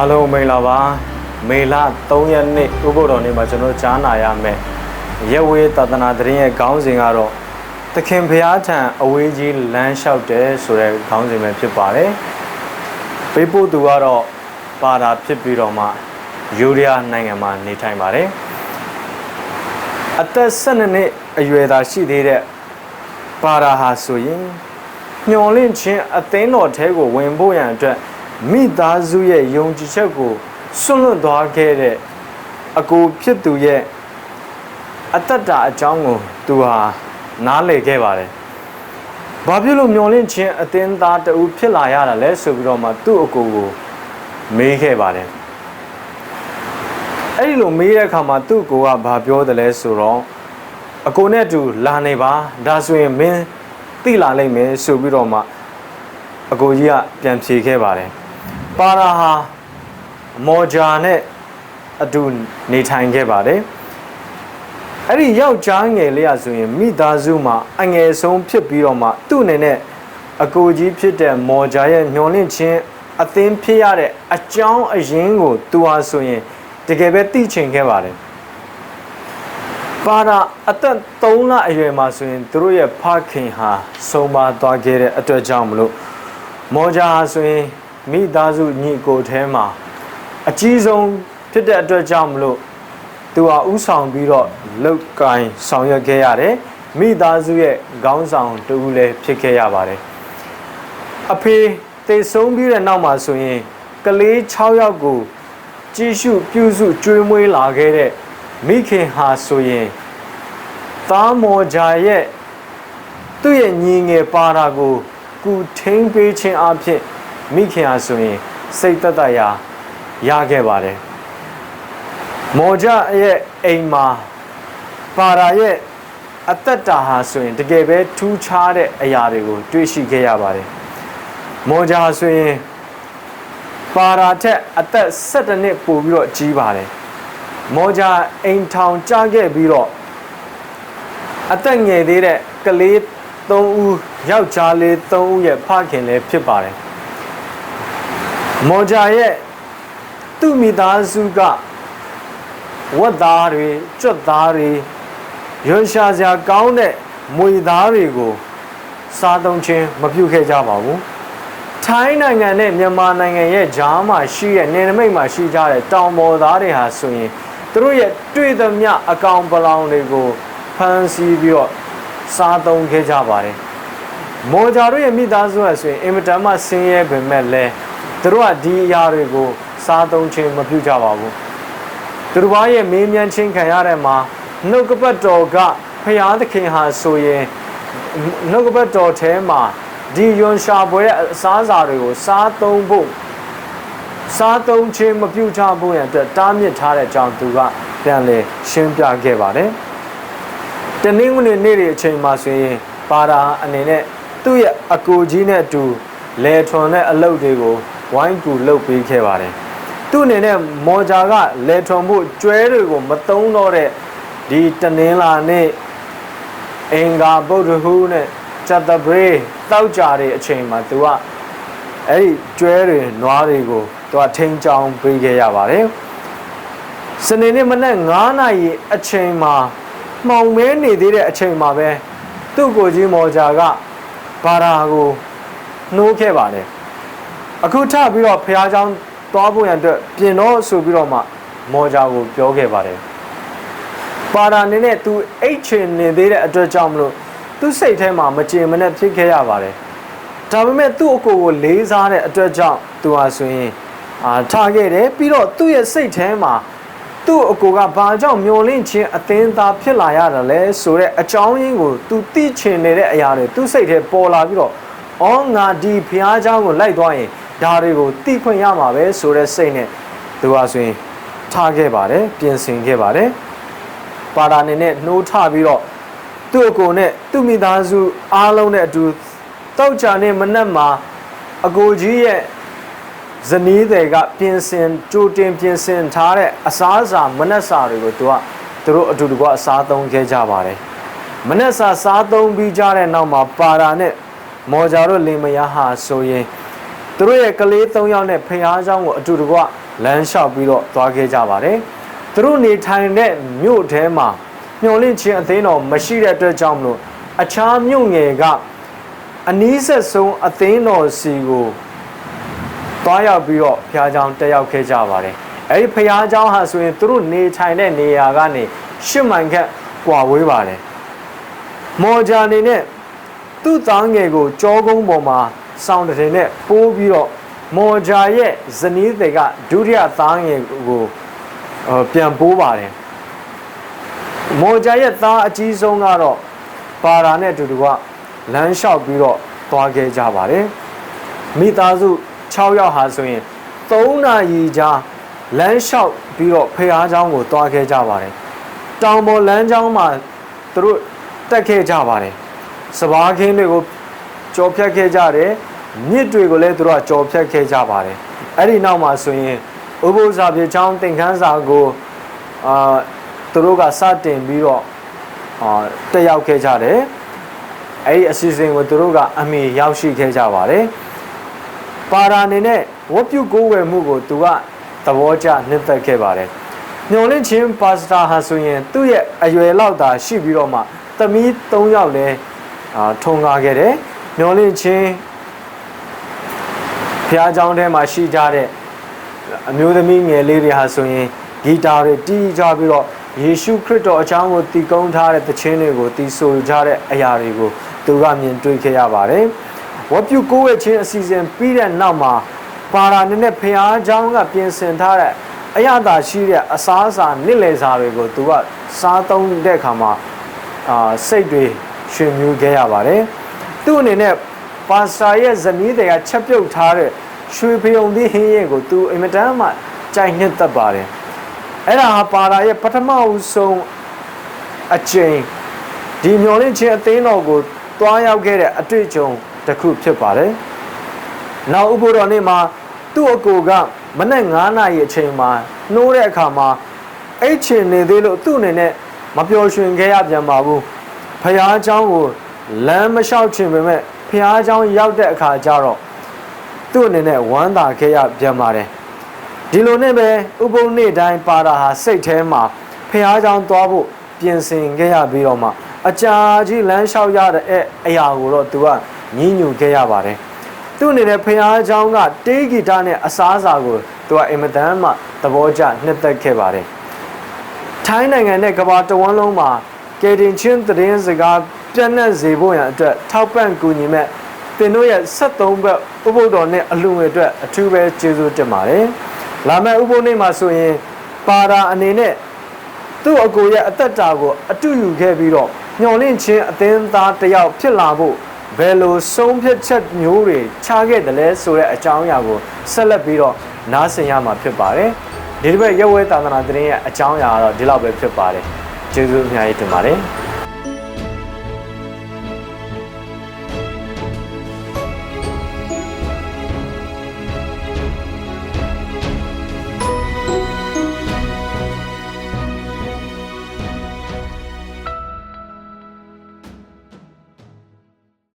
အားလုံးမင်္ဂလာပါမေလ3ရက်နေ့ဥပုသ်တော်နေ့မှာကျွန်တော်တို့ကြားနာရမယ်ရက်ဝေးသာသနာသတင်းရဲ့ခေါင်းစဉ်ကတော့သခင်ဘုရားထံအဝေးကြီးလမ်းလျှောက်တယ်ဆိုတဲ့ခေါင်းစဉ်ပဲဖြစ်ပါတယ်ပေးပို့သူကတော့ပါတာဖြစ်ပြီးတော့မှယူရီးယားနိုင်ငံမှာနေထိုင်ပါတယ်အသက်12နှစ်အရွယ်သာရှိသေးတဲ့ပါရာဟာဆိုရင်ညှော်လင့်ခြင်းအသင်းတော်ထဲကိုဝင်ဖို့ရန်အတွက် မိသားစုရဲ့ယုံကြည်ချက်ကိုဆွန့်လွတ်သွားခဲ့တဲ့အကိုဖြစ်သူရဲ့အတ္တတာအကြောင်းကိုသူဟာနားလည်ခဲ့ပါတယ်။ဘာဖြစ်လို့မျော်လင့်ခြင်းအသင်းသားတူဖြစ်လာရတာလဲဆိုပြီးတော့မှသူ့အကိုကိုမေးခဲ့ပါတယ်။အဲ့ဒီလိုမေးတဲ့အခါမှာသူ့အကိုကဘာပြောတယ်လဲဆိုတော့အကိုနဲ့အတူလာနေပါဒါဆိုရင်မင်းသိလာလိမ့်မယ်ဆိုပြီးတော့မှအကိုကြီးကပြန်ဖြေခဲ့ပါတယ် ပါရာဟာမော်ဂျာနဲ့အတူနေထိုင်ခဲ့ပါတယ်အဲ့ဒီယောက်ျားငယ်လေးရဆိုရင်မိသားစုမှာအငယ်ဆုံးဖြစ်ပြီးတော့မှသူ့အနေနဲ့အကိုကြီးဖြစ်တဲ့မော်ဂျာရဲ့ညှော်လင့်ခြင်းအသင်းဖြစ်ရတဲ့အကြောင်းအရင်းကိုသူဟာဆိုရင်တကယ်ပဲသိချင်ခဲ့ပါတယ်ပါရာအသက်3လအရွယ်မှာဆိုရင်သူတို့ရဲ့ဖခင်ဟာဆုံးပါသွားခဲ့တဲ့အတွက်ကြောင့်မလို့မော်ဂျာဟာဆိုရင် မိသားစုညီကိုထဲမှာအကြီးဆုံးဖြစ်တဲ့အတွက်ကြောင့်မလို့သူဟာဥဆောင်ပြီးတော့လုတ်ကင်ဆောင်ရွက်ခဲ့ရတယ်မိသားစုရဲ့ခေါင်းဆောင်တူလည်းဖြစ်ခဲ့ရပါတယ်အဖေတေဆုံးပြီးတဲ့နောက်မှာဆိုရင်ကလေး6ယောက်ကိုကြည့်ရှုပြုစုကျွေးမွေးလာခဲ့တဲ့မိခင်ဟာဆိုရင်သားမော်ဂျာရဲ့သူ့ရဲ့ညီငယ်ပါတာကိုကူထိန်ပေးခြင်းအဖြစ် မိခင်ဟာဆိုရင်စိတ်သက်သာရာရခဲ့ပါတယ်မော်ဂျာရဲ့အိမ်မှာပါရာရဲ့အသက်တာဟာဆိုရင်တကယ်ပဲထူးခြားတဲ့အရာတွေကိုတွေ့ရှိခဲ့ရပါတယ်မော်ဂျာဆိုရင်ပါရာထက်အသက်17နှစ်ပိုပြီးတော့ကြီးပါတယ်မော်ဂျာအိမ်ထောင်ကြားခဲ့ပြီးတော့အသက်ငယ်သေးတဲ့ကလေး3ဦးယောက်ျားလေး3ဦးရဲ့ဖခင်လည်းဖြစ်ပါတယ် မော်ဂျာရဲ့သူ့မိသားစုကဝတ်သားတွေကြွတ်သားတွေရွှန်ရှာစရာကောင်းတဲ့မွေသားတွေကိုစားသုံးခြင်းမပြုခဲ့ကြပါဘူးထိုင်းနိုင်ငံနဲ့မြန်မာနိုင်ငံရဲ့ကြားမှာရှိတဲ့နယ်နိမိတ်မှာရှိကြတဲ့တောင်ပေါ်သားတွေဟာဆိုရင်သူတို့ရဲ့တွေ့သမျှအကောင်ပလောင်တွေကိုဖမ်းဆီးပြီးတော့စားသုံးခဲ့ကြပါတယ်မော်ဂျာတို့ရဲ့မိသားစုကဆိုရင်အင်မတန်မှဆင်းရဲပေမဲ့လည်း သူတို့ကဒီအရာတွေကိုစားသုံးခြင်းမပြုကြပါဘူးသူတို့ဘာရဲ့မေးမြန်းခြင်းခံရတဲ့မှာနှုတ်ကပတ်တော်ကဖျားသခင်ဟာဆိုရင်နှုတ်ကပတ်တော်ထဲမှာဒီယွန်ရှာပွဲရဲ့အစားအစာတွေကိုစားသုံးဖို့စားသုံးခြင်းမပြုကြဖို့ရန်အတွက်တားမြစ်ထားတဲ့အကြောင်းသူကပြန်လည်ရှင်းပြခဲ့ပါတယ်တနင်္ဂနွေနေ့တွေအချိန်မှာဆိုရင်ပါရာအနေနဲ့သူ့ရဲ့အကိုကြီးနဲ့အတူလေထွန်တဲ့အလုပ်တွေကို ဝိုင်းကူလုပ်ပေးခဲ့ပါတယ်သူ့အနေနဲ့မော်ဂျာကလေထွန်ဖို့ကျွဲတွေကိုမသုံးတော့တဲ့ဒီတနင်္လာနေ့အင်္ဂါဗုဒ္ဓဟူးနဲ့ဇတပရေတောက်ကြတဲ့အချိန်မှာသူကအဲ့ဒီကျွဲတွေနွားတွေကိုသူကထိန်းချောင်းပေးခဲ့ရပါတယ်စနေနေ့မနက်9နာရီအချိန်မှာမှောင်မဲနေသေးတဲ့အချိန်မှာပဲသူ့ကိုကြီးမော်ဂျာကဘာရာကိုနှိုးခဲ့ပါတယ် အခုထပြီးတော့ဖះเจ้าသွားဖို့ရန်အတွက်ပြင်တော့ဆိုပြီးတော့မှမော်ဂျာကိုပြောခဲ့ပါတယ်ပါရာနေနဲ့သူအိတ်ချင်နေသေးတဲ့အတွက်ကြောင့်မလို့သူစိတ်ထဲမှာမကျေမနပ်ဖြစ်ခဲ့ရပါတယ်ဒါပေမဲ့သူ့အကိုကိုလေးစားတဲ့အတွက်ကြောင့်သူဟာဆိုရင်အာထားခဲ့တယ်ပြီးတော့သူ့ရဲ့စိတ်ထဲမှာသူ့အကိုကဘာကြောင့်မျောလင့်ခြင်းအသင်းသားဖြစ်လာရတာလဲဆိုတော့အကြောင်းရင်းကိုသူသိချင်နေတဲ့အရာတွေသူ့စိတ်ထဲပေါ်လာပြီးတော့အော်ငါဒီဖះเจ้าကိုလိုက်သွားရင် ဒါတွေကိုတိခွင့်ရမှာပဲဆိုတဲ့စိတ်နဲ့သူဟာဆိုရင်ထားခဲ့ပါတယ်ပြင်ဆင်ခဲ့ပါတယ်ပါတာနေနဲ့နှိုးထပြီးတော့သူ့အကိုနဲ့သူ့မိသားစုအားလုံးနဲ့အတူတောက်ချာနဲ့မနက်မှာအကိုကြီးရဲ့ဇနီးတွေကပြင်ဆင်ကြိုတင်ပြင်ဆင်ထားတဲ့အစားအစာမနက်စာတွေကိုသူကသူတို့အတူတကွအစားသုံးခဲ့ကြပါတယ်မနက်စာစားသုံးပြီးကြတဲ့နောက်မှာပါတာနဲ့မော်ဂျာတို့လင်မယားဟာဆိုရင် သူတို့ရဲ့ကလေး၃ယောက်နဲ့ဖခင်အကြောင်းကိုအတူတကွလမ်းလျှောက်ပြီးတော့သွားခဲ့ကြပါတယ်။သူတို့နေထိုင်တဲ့မြို့ထဲမှာမျောလင့်ခြင်းအသင်းတော်မရှိတဲ့အတွက်ကြောင့်မလို့အခြားမြို့ငယ်ကအနည်းဆက်ဆုံးအသင်းတော်စီကိုတွားရောက်ပြီးတော့ဖခင်အကြောင်းတက်ရောက်ခဲ့ကြပါတယ်။အဲဒီဖခင်အကြောင်းဟာဆိုရင်သူတို့နေထိုင်တဲ့နေရာကနေရှစ်မိုင်ခန့်ကွာဝေးပါတယ်။မော်ဂျာနေနဲ့သူ့သားငယ်ကိုကြောကုန်းပေါ်မှာ စောင်းတဲ့နဲ့ပိုးပြီးတော့မော်ဂျာရဲ့ဇနီးတွေကဒုတိယသားငယ်ကိုအော်ပြန်ပိုးပါတယ်မော်ဂျာရဲ့သားအကြီးဆုံးကတော့ပါရာနဲ့အတူတူကလမ်းလျှောက်ပြီးတော့သွားခဲ့ကြပါတယ်မိသားစု6ယောက်ဟာဆိုရင်3နာရီကြာလမ်းလျှောက်ပြီးတော့ဖះเจ้าကိုသွားခဲ့ကြပါတယ်တောင်ပေါ်လမ်းเจ้าမှာသူတို့တက်ခဲ့ကြပါတယ်စပားခင်းတွေကို ကြော်ဖြတ်ခဲ့ကြတယ်မြစ်တွေကိုလည်းသူတို့ကကြော်ဖြတ်ခဲ့ကြပါတယ်အဲ့ဒီနောက်မှာဆိုရင်ဥပုသ္စာပြေချောင်းသင်ခန်းစာကိုအာသူတို့ကစတင်ပြီးတော့အာတက်ရောက်ခဲ့ကြတယ်အဲ့ဒီအစီအစဉ်ကိုသူတို့ကအမိရောက်ရှိခဲ့ကြပါတယ်ပါရာအနေနဲ့ဝတ်ပြုကိုးဝယ်မှုကိုသူကသဘောကျနှစ်သက်ခဲ့ပါတယ်ညွန်လင့်ချင်းပါစတာဟာဆိုရင်သူ့ရဲ့အရွယ်လောက်သာရှိပြီးတော့မှသမီး၃ယောက်လည်းအာထုံကားခဲ့တယ် ညွန်လင့်ချင်းဖះเจ้าထဲမှာရှိကြတဲ့အမျိုးသမီးငယ်လေးတွေဟာဆိုရင်ဂီတာတွေတီးကြပြီးတော့ယေရှုခရစ်တော်အကြောင်းကိုတည်ကုန်းထားတဲ့သခြင်းတွေကိုတည်ဆိုကြတဲ့အရာတွေကိုသူကမြင်တွေ့ခဲ့ရပါတယ်။ဝတ်ပြုကိုးဝဲခြင်းအစီအစဉ်ပြီးတဲ့နောက်မှာပါရာနဲ့နဲ့ဖះเจ้าကပြင်ဆင်ထားတဲ့အရသာရှိတဲ့အစားအစာနစ်လည်စာတွေကိုသူကစားသုံးတဲ့အခါမှာအာစိတ်တွေရှင်မြူးခဲ့ရပါတယ်။ သူ့အနေနဲ့ပါစတာရဲ့ဇနီးတွေကချက်ပြုတ်ထားတဲ့ရွှေဖယုံသီးဟင်းရဲ့ကိုသူအင်မတန်မှကြိုက်နှစ်သက်ပါတယ်။အဲ့ဒါဟာပါရာရဲ့ပထမဦးဆုံးအချိန်ဒီမျော်လင့်ခြင်းအသင်းတော်ကိုတွားရောက်ခဲ့တဲ့အတွေ့အကြုံတစ်ခုဖြစ်ပါတယ်။နောက်ဥပုတော်နေ့မှာသူ့အကိုကမနက်9နာရီအချိန်မှာနှိုးတဲ့အခါမှာအဲ့ချင်နေသေးလို့သူ့အနေနဲ့မပျော်ရွှင်ခဲ့ရပြန်ပါဘူး။ဖះเจ้าကို လမ်းမလျှောက်ချင်ပေမဲ့ဖះเจ้าရောက်တဲ့အခါကျတော့သူ့အနေနဲ့ဝမ်းသာခဲ့ရပြန်ပါတယ်။ဒီလိုနဲ့ပဲဥပုံနေ့တိုင်းပါတာဟာစိတ်ထဲမှာဖះเจ้าသွားဖို့ပြင်ဆင်ခဲ့ရပြီးတော့မှအကြာကြီးလမ်းလျှောက်ရတဲ့အရာကိုတော့သူကညှဉ်းညူခဲ့ရပါတယ်။သူ့အနေနဲ့ဖះเจ้าကတေးဂီတနဲ့အစားအစာကိုသူကအင်မတန်မှသဘောကျနှစ်သက်ခဲ့ပါတယ်။ထိုင်းနိုင်ငံနဲ့ကမ္ဘာတဝန်းလုံးမှာကယ်တင်ချင်းသတင်းစကား ပြန့်နှံ့စေဖို့ရန်အတွက်ထောက်ပံ့ကူညီမဲ့သင်တို့ရဲ့73ဘက်ဥပုဒ်တော်နဲ့အလှူငွေအတွက်အထူးပဲကျေးဇူးတင်ပါတယ်။လာမယ့်ဥပုဒ်နေ့မှာဆိုရင်ပါရာအနေနဲ့သူ့အကိုရဲ့အသက်တာကိုအတူယူခဲ့ပြီးတော့ညှော်လင့်ခြင်းအသင်းသားတစ်ယောက်ဖြစ်လာဖို့ဘယ်လိုဆုံးဖြတ်ချက်မျိုးတွေချခဲ့တယ်လဲဆိုတဲ့အကြောင်းအရာကိုဆက်လက်ပြီးတော့နားဆင်ရမှာဖြစ်ပါတယ်။ဒီတစ်ပတ်ရက်ဝဲသာသနာသတင်းရဲ့အကြောင်းအရာကတော့ဒီလောက်ပဲဖြစ်ပါတယ်။ကျေးဇူးအများကြီးတင်ပါတယ်။